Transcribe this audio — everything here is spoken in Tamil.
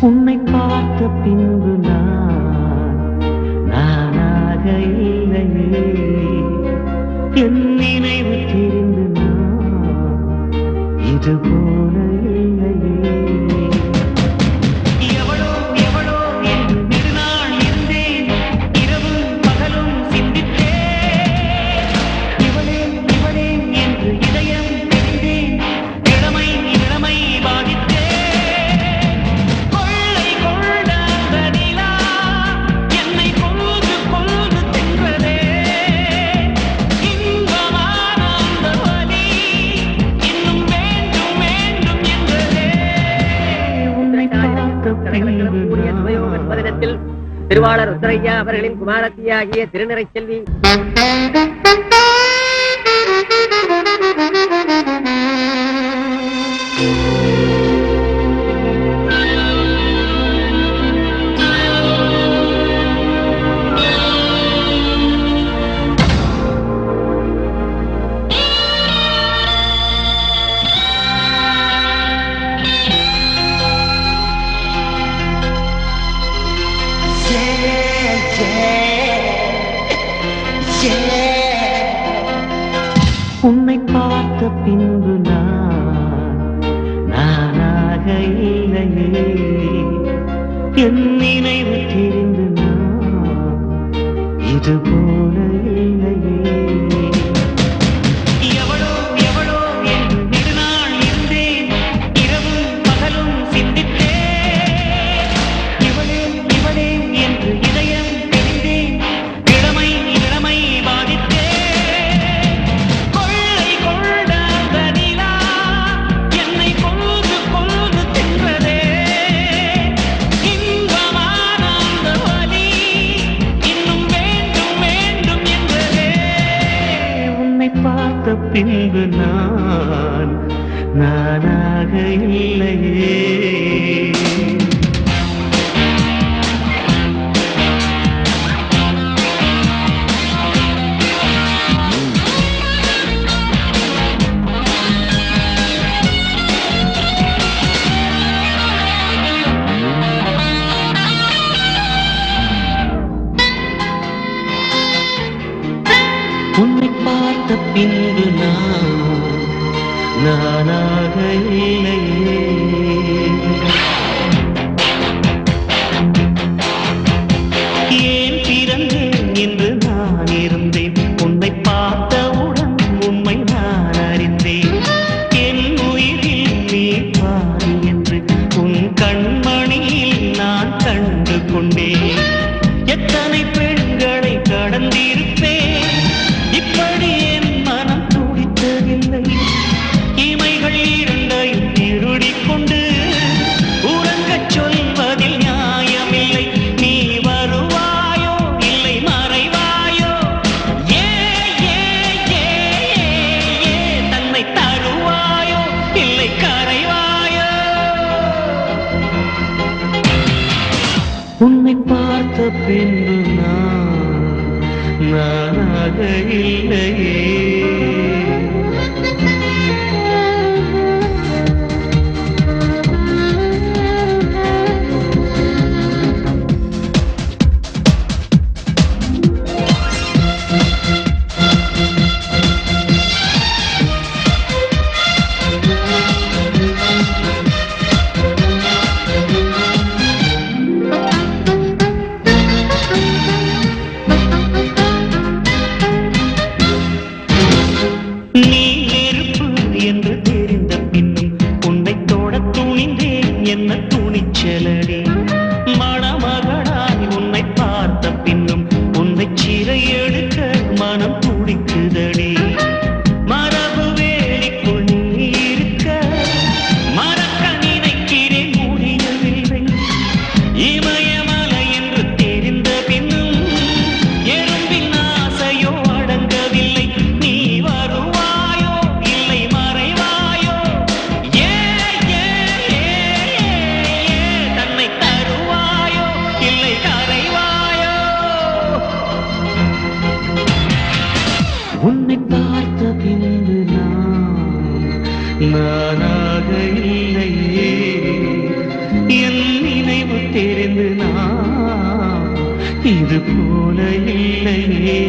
உன்னை பார்த்த பின்பு நான் நானாக இல்லையே. நினைவு தெரிந்து நான் இதுபோ திருவாளர் ருத்ரையா அவர்களின் குமாரத்தியாகிய திருநிறை செல்வி. உன்னை பார்த்த பின்பு நான் நானாக இல்லையே. என் நினைவு தெரிந்து நான் இதுபோ பின்பு நான் நானாக இல்லையே. பார்த்த பின்பு நான் நானாக இல்லையே. ஏன் பிறந்தேன் என்று நான் இருந்தேன்? உன்னை பார்த்தவுடன் உண்மை நான் அறிந்தேன். என் உயிரில் கண்மணியில் நான் கண்டு கொண்டேன். எத்தனை பேர் பின்பு நான் நான் ஆக இல்லையே என்ன நானாக இல்லையே. என் நினைவு தெரிந்து நான் இது போல இல்லையே.